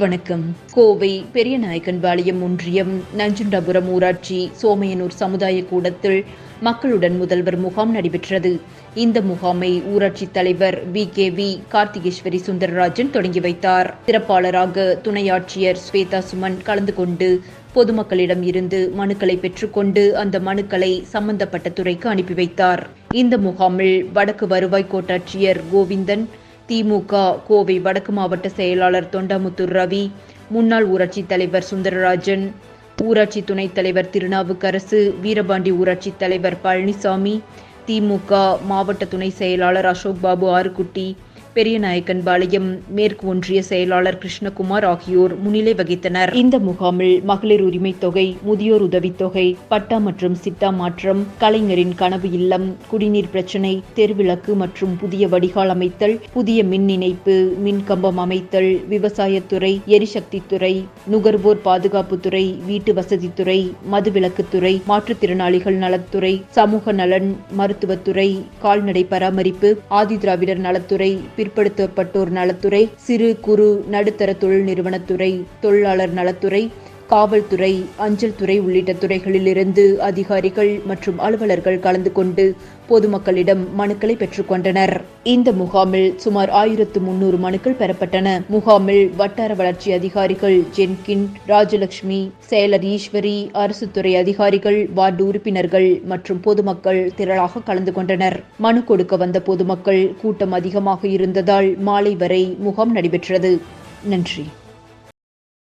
வணக்கம். கோவை பெரியநாயக்கன்பாளையம் ஒன்றியம் நஞ்சுண்டபுரம் ஊராட்சி சோமையனூர் சமுதாய கூடத்தில் மக்களுடன் முதல்வர் முகாம் நடைபெற்றது. இந்த முகாமை ஊராட்சி தலைவர் V. K. V. Karthikeswari Sundararajan தொடங்கி வைத்தார். சிறப்பாளராக துணை ஆட்சியர் ஸ்வேதா சுமன் கலந்து கொண்டு பொதுமக்களிடம் இருந்து மனுக்களை பெற்றுக்கொண்டு அந்த மனுக்களை சம்பந்தப்பட்ட துறைக்கு அனுப்பி வைத்தார். இந்த முகாமில் வடக்கு வருவாய் கோட்டாட்சியர் கோவிந்தன் திமுக கோவை வடக்கு மாவட்ட செயலாளர் தொண்டாமுத்தூர் ரவி முன்னாள் ஊராட்சி தலைவர் சுந்தரராஜன் ஊராட்சி துணைத் தலைவர் திருநாவுக்கரசு வீரபாண்டி ஊராட்சி தலைவர் பழனிசாமி திமுக மாவட்ட துணை செயலாளர் அசோக் பாபு ஆறுக்குட்டி பெரியநாயக்கன்பாளையம் மேற்கு ஒன்றிய செயலாளர் கிருஷ்ணகுமார் ஆகியோர் முன்னிலை வகித்தனர். இந்த முகாமில் மகளிர் உரிமைத் தொகை முதியோர் உதவித்தொகை பட்டா மற்றும் சிட்டா மாற்றம் கலைஞரின் கனவு இல்லம் குடிநீர் பிரச்சினை தெருவிளக்கு மற்றும் புதிய வடிகால் அமைத்தல் புதிய மின் இணைப்பு மின் கம்பம் அமைத்தல் விவசாயத்துறை எரிசக்தித்துறை நுகர்வோர் பாதுகாப்புத்துறை வீட்டு வசதித்துறை மதுவிலக்குத்துறை மாற்றுத்திறனாளிகள் நலத்துறை சமூக நலன் மருத்துவத்துறை கால்நடை பராமரிப்பு ஆதிதிராவிடர் நலத்துறை பிற்படுத்தப்பட்டோர் நலத்துறை சிறு குறு நடுத்தர தொழில் நிறுவனத்துறை தொழிலாளர் நலத்துறை காவல்துறை அஞ்சல் துறை உள்ளிட்ட துறைகளிலிருந்து அதிகாரிகள் மற்றும் அலுவலர்கள் கலந்து கொண்டு பொதுமக்களிடம் மனுக்களை பெற்றுக்கொண்டனர் இந்த முகாமில் சுமார் ஆயிரத்து முன்னூறு மனுக்கள் பெறப்பட்டன. முகாமில் வட்டார வளர்ச்சி அதிகாரிகள் ஜென்கின் ராஜலட்சுமி செயலர் ஈஸ்வரி அரசு துறை அதிகாரிகள் வார்டு உறுப்பினர்கள் மற்றும் பொதுமக்கள் திரளாக கலந்து கொண்டனர். மனு கொடுக்க வந்த பொதுமக்கள் கூட்டம் அதிகமாக இருந்ததால் மாலை வரை முகாம் நடைபெற்றது. நன்றி.